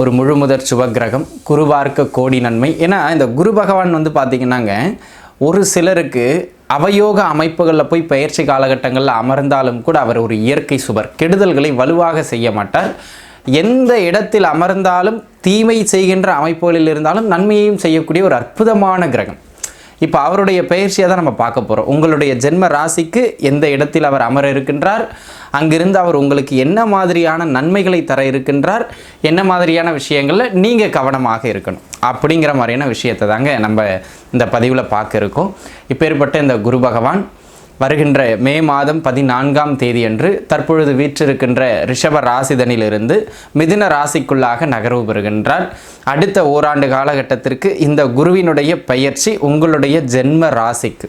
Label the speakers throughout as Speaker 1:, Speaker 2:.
Speaker 1: ஒரு முழுமுதற் சுபக்கிரகம் குருவார்க்க கோடி நன்மை. ஏன்னா இந்த குரு பகவான் வந்து பார்த்திங்கன்னாங்க ஒரு சிலருக்கு அவயோக அமைப்புகளில் போய் பயிற்சி காலகட்டங்களில் அமர்ந்தாலும் கூட அவர் ஒரு இயற்கை சுபர். கெடுதல்களை வலுவாக செய்ய மாட்டார். எந்த இடத்தில் அமர்ந்தாலும் தீமை செய்கின்ற அமைப்புகளில் இருந்தாலும் நன்மையையும் செய்யக்கூடிய ஒரு அற்புதமான கிரகம். இப்போ அவருடைய பயிற்சியை தான் நம்ம பார்க்க போகிறோம் உங்களுடைய ஜென்ம ராசிக்கு எந்த இடத்தில் அவர் அமர இருக்கின்றார்? அங்கிருந்து அவர் உங்களுக்கு என்ன மாதிரியான நன்மைகளை தர இருக்கின்றார்? என்ன மாதிரியான விஷயங்களில் நீங்கள் கவனமாக இருக்கணும்? அப்படிங்கிற மாதிரியான விஷயத்தை தாங்க நம்ம இந்த பதிவில் பார்க்க இருக்கோம். இப்பேற்பட்ட இந்த குரு பகவான் வருகின்ற மே மாதம் பதினான்காம் தேதியன்று தற்பொழுது வீற்றிருக்கின்ற ரிஷப ராசிதனிலிருந்து மிதுன ராசிக்குள்ளாக நகர்வு பெறுகின்றார். அடுத்த ஓராண்டு காலகட்டத்திற்கு இந்த குருவினுடைய பயிற்சி உங்களுடைய ஜென்ம ராசிக்கு.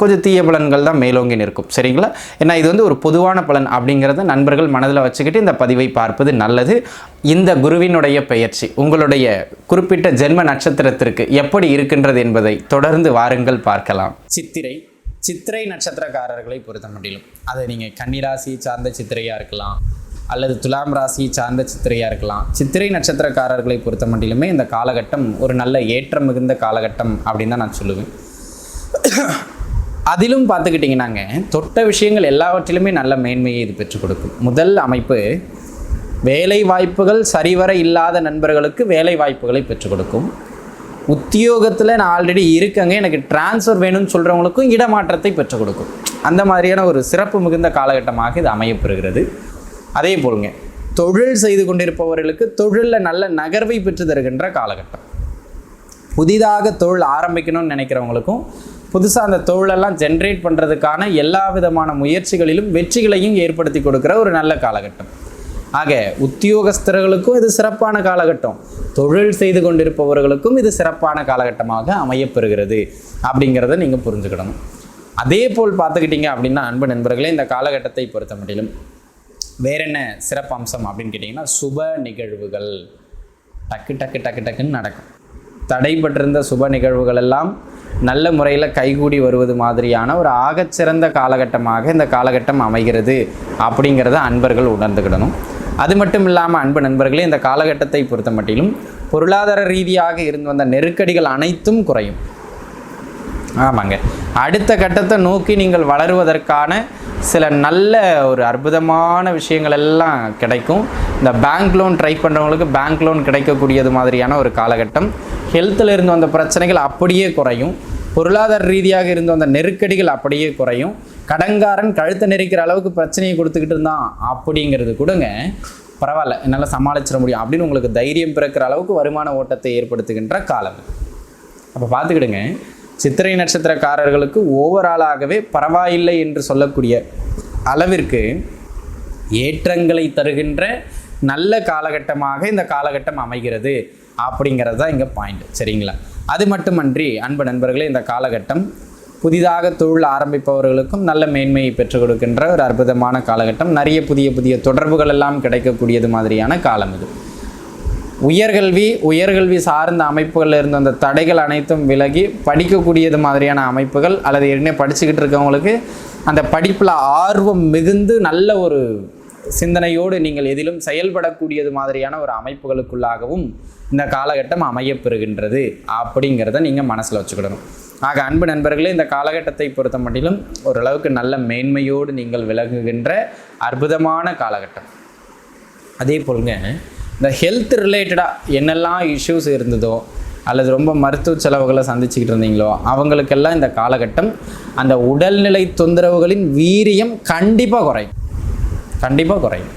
Speaker 1: கொஞ்சம் தீய பலன்கள் தான் மேலோங்கி நிற்கும். சரிங்களா? ஏன்னா இது வந்து ஒரு பொதுவான பலன் அப்படிங்கிறத நண்பர்கள் மனதில் வச்சுக்கிட்டு இந்த பதிவை பார்ப்பது நல்லது. இந்த குருவினுடைய பெயர்ச்சி உங்களுடைய குறிப்பிட்ட ஜென்ம நட்சத்திரத்திற்கு எப்படி இருக்கின்றது என்பதை தொடர்ந்து வாருங்கள் பார்க்கலாம். சித்திரை சித்திரை நட்சத்திரக்காரர்களை பொறுத்த முடியும் அதை நீங்கள் கன்னிராசி சார்ந்த சித்திரையாக இருக்கலாம் அல்லது துலாம் ராசி சார்ந்த சித்திரையாக இருக்கலாம். சித்திரை நட்சத்திரக்காரர்களை பொறுத்த மட்டிலுமே இந்த காலகட்டம் ஒரு நல்ல ஏற்றம் மிகுந்த காலகட்டம் அப்படின்னு தான் நான் சொல்லுவேன். அதிலும் பார்த்துக்கிட்டிங்கன்னாங்க தொட்ட விஷயங்கள் எல்லாவற்றிலுமே நல்ல மேன்மையை இது பெற்றுக் கொடுக்கும். முதல் அமைப்பு வேலை வாய்ப்புகள் சரிவர இல்லாத நண்பர்களுக்கு வேலை வாய்ப்புகளை பெற்றுக் கொடுக்கும். உத்தியோகத்தில் நான் ஆல்ரெடி இருக்கங்க எனக்கு டிரான்ஸ்ஃபர் வேணும்னு சொல்கிறவங்களுக்கும் இடமாற்றத்தை பெற்றுக் கொடுக்கும். அந்த மாதிரியான ஒரு சிறப்பு மிகுந்த காலகட்டமாக இது அமையப்பெறுகிறது. அதே போலுங்க தொழில் செய்து கொண்டிருப்பவர்களுக்கு தொழிலில் நல்ல நகர்வை பெற்று தருகின்ற காலகட்டம். புதிதாக தொழில் ஆரம்பிக்கணும்னு நினைக்கிறவங்களுக்கும் புதுசாக அந்த தொழிலெல்லாம் ஜென்ரேட் பண்ணுறதுக்கான எல்லா விதமான முயற்சிகளிலும் வெற்றிகளையும் ஏற்படுத்தி கொடுக்குற ஒரு நல்ல காலகட்டம். ஆக உத்தியோகஸ்தர்களுக்கும் இது சிறப்பான காலகட்டம். தொழில் செய்து கொண்டிருப்பவர்களுக்கும் இது சிறப்பான காலகட்டமாக அமையப்பெறுகிறது அப்படிங்கிறத நீங்கள் புரிஞ்சுக்கிடணும். அதே போல் பார்த்துக்கிட்டீங்க அப்படின்னா அன்பு நண்பர்களே இந்த காலகட்டத்தை பொறுத்த மட்டிலும் வேற என்ன சிறப்பு அம்சம் அப்படின்னு கேட்டிங்கன்னா சுப நிகழ்வுகள். டக்கு டக்கு டக்கு டக்குன்னு நடக்கும். தடைபட்டிருந்த சுப நிகழ்வுகள் எல்லாம் நல்ல முறையில் கைகூடி வருவது மாதிரியான ஒரு ஆகச்சிறந்த காலகட்டமாக இந்த காலகட்டம் அமைகிறது அப்படிங்கிறத அன்பர்கள் உணர்ந்துக்கிடணும் அது மட்டும் இல்லாமல் அன்பு நண்பர்களே இந்த காலகட்டத்தை பொறுத்த மட்டிலும் பொருளாதார ரீதியாக இருந்து வந்த நெருக்கடிகள் அனைத்தும் குறையும். ஆமாங்க. அடுத்த கட்டத்தை நோக்கி நீங்கள் வளருவதற்கான சில நல்ல ஒரு அற்புதமான விஷயங்கள் எல்லாம் கிடைக்கும். இந்த பேங்க் லோன் ட்ரை பண்ணுறவங்களுக்கு பேங்க் லோன் கிடைக்கக்கூடியது மாதிரியான ஒரு காலகட்டம். ஹெல்த்தில் இருந்து வந்த பிரச்சனைகள் அப்படியே குறையும். பொருளாதார ரீதியாக இருந்து வந்த நெருக்கடிகள் அப்படியே குறையும். கடங்காரன் கழுத்தை நெரிக்கிற அளவுக்கு பிரச்சனையை கொடுத்துக்கிட்டு இருந்தான் அப்படிங்கிறது கொடுங்க பரவாயில்ல என்னால் சமாளிச்சிட முடியும் அப்படின்னு உங்களுக்கு தைரியம் பிறக்கிற அளவுக்கு வருமான ஓட்டத்தை ஏற்படுத்துகின்ற காலம். அப்போ பார்த்துக்கிடுங்க சித்திரை நட்சத்திரக்காரர்களுக்கு ஓவராலாகவே பரவாயில்லை என்று சொல்லக்கூடிய அளவிற்கு ஏற்றங்களை தருகின்ற நல்ல காலகட்டமாக இந்த காலகட்டம் அமைகிறது. அப்படிங்கிறது தான் இங்கே பாயிண்ட் சரிங்களா? அது மட்டுமன்றி அன்பு நண்பர்களே இந்த காலகட்டம் புதிதாக தொழில் ஆரம்பிப்பவர்களுக்கும் நல்ல மேன்மையை பெற்றுக் கொடுக்கின்ற ஒரு அற்புதமான காலகட்டம். நிறைய புதிய புதிய தொடர்புகள் எல்லாம் கிடைக்கக்கூடியது மாதிரியான காலம் இது. உயர்கல்வி உயர்கல்வி சார்ந்த அமைப்புகளில் இருந்த அந்த தடைகள் அனைத்தும் விலகி படிக்கக்கூடியது மாதிரியான அமைப்புகள் அல்லது ஏற்கனவே படிச்சுக்கிட்டு இருக்கவங்களுக்கு அந்த படிப்பில் ஆர்வம் மிகுந்து நல்ல ஒரு சிந்தனையோடு நீங்கள் எதிலும் செயல்படக்கூடியது மாதிரியான ஒரு அமைப்புகளுக்குள்ளாகவும் இந்த காலகட்டம் அமையப்பெறுகின்றது அப்படிங்கிறத நீங்கள் மனசில் வச்சுக்கிடணும். ஆக அன்பு நண்பர்களே இந்த காலகட்டத்தை பொறுத்த மட்டிலும் ஓரளவுக்கு நல்ல மேன்மையோடு நீங்கள் விலகுகின்ற அற்புதமான காலகட்டம். அதே போலுங்க இந்த ஹெல்த் ரிலேட்டடாக என்னெல்லாம் இஷ்யூஸ் இருந்ததோ அல்லது ரொம்ப மருத்துவ செலவுகளை சந்திச்சுக்கிட்டு இருந்தீங்களோ அவங்களுக்கெல்லாம் இந்த காலகட்டம் அந்த உடல்நிலை தொந்தரவுகளின் வீரியம் கண்டிப்பாக குறையும். கண்டிப்பாக குறையும்.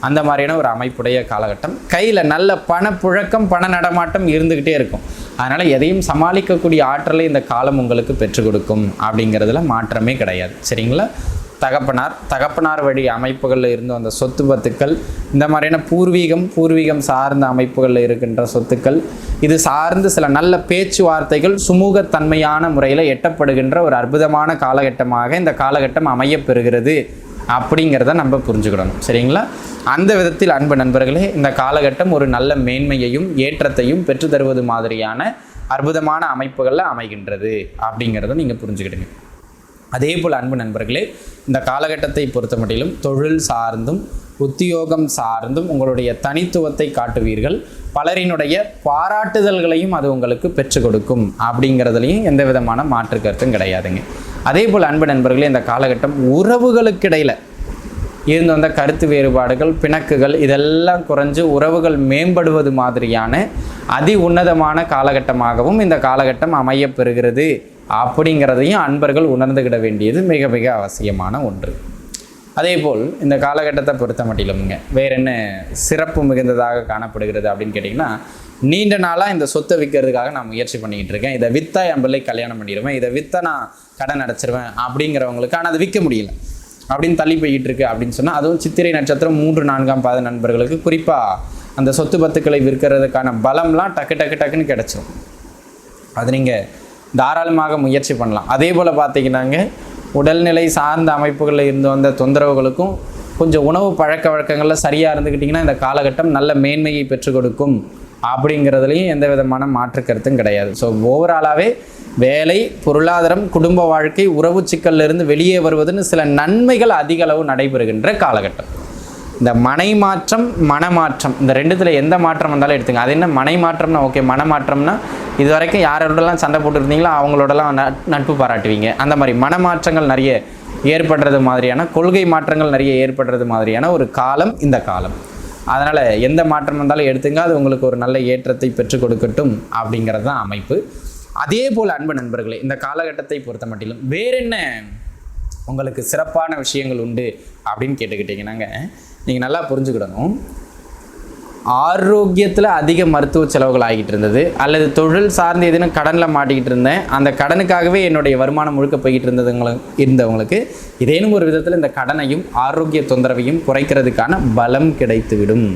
Speaker 1: அந்த மாதிரியான ஒரு அமைப்புடைய காலகட்டம். கையில் நல்ல பணப்புழக்கம் பண நடமாட்டம் இருந்துக்கிட்டே இருக்கும். அதனால் எதையும் சமாளிக்கக்கூடிய ஆற்றலை இந்த காலம் உங்களுக்கு பெற்றுக் கொடுக்கும் அப்படிங்கிறதுல மாற்றமே கிடையாது. சரிங்களா? தகப்பனார் தகப்பனார் வழி அமைப்புகளில் இருந்து வந்த சொத்து பத்துக்கள் இந்த மாதிரியான பூர்வீகம் பூர்வீகம் சார்ந்த அமைப்புகளில் இருக்கின்ற சொத்துக்கள் இது சார்ந்து சில நல்ல பேச்சுவார்த்தைகள் சுமூகத்தன்மையான முறையில் எட்டப்படுகின்ற ஒரு அற்புதமான காலகட்டமாக இந்த காலகட்டம் அமையப்பெறுகிறது அப்படிங்கிறத நம்ம புரிஞ்சுக்கிடணும். சரிங்களா? அந்த விதத்தில் அன்பு நண்பர்களே இந்த காலகட்டம் ஒரு நல்ல மேன்மையையும் ஏற்றத்தையும் பெற்று தருவது மாதிரியான அற்புதமான அமைப்புகளில் அமைகின்றது அப்படிங்கிறத நீங்கள் புரிஞ்சுக்கிடுங்க. அதே போல் அன்பு நண்பர்களே இந்த காலகட்டத்தை பொறுத்த மட்டிலும் தொழில் சார்ந்தும் உத்தியோகம் சார்ந்தும் உங்களுடைய தனித்துவத்தை காட்டுவீர்கள். பலரினுடைய பாராட்டுதல்களையும் அது உங்களுக்கு பெற்றுக் கொடுக்கும் அப்படிங்கிறதுலையும் எந்த விதமான மாற்று கருத்தும் கிடையாதுங்க. அதே போல் அன்பு நண்பர்களே இந்த காலகட்டம் உறவுகளுக்கிடையில் இருந்து வந்த கருத்து வேறுபாடுகள் பிணக்குகள் இதெல்லாம் குறைஞ்சு உறவுகள் மேம்படுவது மாதிரியான அதி உன்னதமான காலகட்டமாகவும் இந்த காலகட்டம் அமையப்பெறுகிறது அப்படிங்கிறதையும் அன்பர்கள் உணர்ந்துகிட வேண்டியது மிக மிக அவசியமான ஒன்று. அதேபோல் இந்த காலகட்டத்தை பொறுத்த மட்டிலும்ங்க வேற என்ன சிறப்பு மிகுந்ததாக காணப்படுகிறது அப்படின்னு கேட்டிங்கன்னா நீண்ட நாளாக இந்த சொத்தை விற்கிறதுக்காக நான் முயற்சி பண்ணிக்கிட்டு இருக்கேன். இதை விற்றா என் பிள்ளை கல்யாணம் பண்ணிடுவேன். இதை விற்றா நான் கடன் அடைச்சிருவேன் அப்படிங்கிறவங்களுக்கு ஆனால் அதை விற்க முடியல. அப்படின்னு தள்ளி போய்கிட்டு இருக்கு அப்படின்னு சொன்னால் அதுவும் சித்திரை நட்சத்திரம் மூன்று நான்காம் பாத நண்பர்களுக்கு குறிப்பாக அந்த சொத்து பத்துக்களை விற்கிறதுக்கான பலம்லாம் டக்கு டக்கு டக்குன்னு கிடச்சிரும். அது நீங்கள் தாராளமாக முயற்சி பண்ணலாம். அதே போல் பார்த்தீங்கன்னாங்க உடல்நிலை சார்ந்த அமைப்புகளில் இருந்து வந்த தொந்தரவுகளுக்கும் கொஞ்சம் உணவு பழக்க வழக்கங்களில் சரியாக இருந்துக்கிட்டிங்கன்னா இந்த காலகட்டம் நல்ல மேன்மையை பெற்றுக் கொடுக்கும் அப்படிங்கிறதுலையும் எந்த விதமான மாற்று கருத்தும் கிடையாது. ஸோ ஓவராலாகவே வேலை பொருளாதாரம் குடும்ப வாழ்க்கை உறவு சிக்கல்லிருந்து வெளியே வருவதுன்னு சில நன்மைகள் அதிக அளவு நடைபெறுகின்ற காலகட்டம். இந்த மனை மாற்றம் மனமாற்றம். இந்த ரெண்டுத்தில் எந்த மாற்றம் வந்தாலும் எடுத்துங்க. அது என்ன மனை மாற்றம்னா ஓகே மனமாற்றம்னா இது வரைக்கும் யாரோடலாம் சண்டை போட்டுருந்தீங்களோ அவங்களோடலாம் நட்- நட்பு பாராட்டுவீங்க. அந்த மாதிரி மனமாற்றங்கள் நிறைய ஏற்படுறது மாதிரியான கொள்கை மாற்றங்கள் நிறைய ஏற்படுறது மாதிரியான ஒரு காலம் இந்த காலம். அதனால் எந்த மாற்றம் வந்தாலும் எடுத்துங்க. அது உங்களுக்கு ஒரு நல்ல ஏற்றத்தை பெற்றுக் கொடுக்கட்டும் அப்படிங்கிறது தான் அமைப்பு. அதே போல் அன்பு நண்பர்களே இந்த காலகட்டத்தை பொறுத்த மட்டிலும் வேற என்ன உங்களுக்கு சிறப்பான விஷயங்கள் உண்டு அப்படின்னு கேட்டுக்கிட்டீங்கன்னாங்க நீங்கள் நல்லா புரிஞ்சுக்கிடணும். ஆரோக்கியத்தில் அதிக மருத்துவ செலவுகள் ஆகிட்டு இருந்தது. அல்லது தொழில் சார்ந்து எதுனா கடனில் மாட்டிக்கிட்டு இருந்தேன். அந்த கடனுக்காகவே என்னுடைய வருமானம் முழுக்க போய்கிட்டு இருந்ததுங்களுக்கு இருந்தவங்களுக்கு இதேனும் ஒரு விதத்தில் இந்த கடனையும் ஆரோக்கிய தொந்தரவையும் குறைக்கிறதுக்கான பலம் கிடைத்துவிடும்.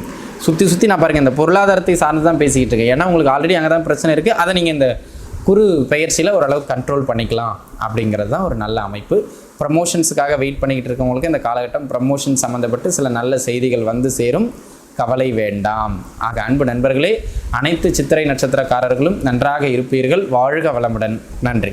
Speaker 1: சுற்றி சுற்றி நான் பாருங்கள் இந்த பொருளாதாரத்தை சார்ந்து தான் பேசிக்கிட்டு இருக்கேன். ஏன்னா உங்களுக்கு ஆல்ரெடி அங்கே தான் பிரச்சனை இருக்குது அதை நீங்கள் இந்த குறு பெயர்ச்சியில் ஓரளவுக்கு கண்ட்ரோல் பண்ணிக்கலாம் அப்படிங்கிறது தான் ஒரு நல்ல அமைப்பு. ப்ரமோஷன்ஸுக்காக வெயிட் பண்ணிக்கிட்டு இருக்கவங்களுக்கு இந்த காலகட்டம் ப்ரமோஷன் சம்மந்தப்பட்டு சில நல்ல செய்திகள் வந்து சேரும். கவலை வேண்டாம். ஆக அன்பு நண்பர்களே அனைத்து சித்திரை நட்சத்திரக்காரர்களும் நன்றாக இருப்பீர்கள். வாழ்க வளமுடன். நன்றி.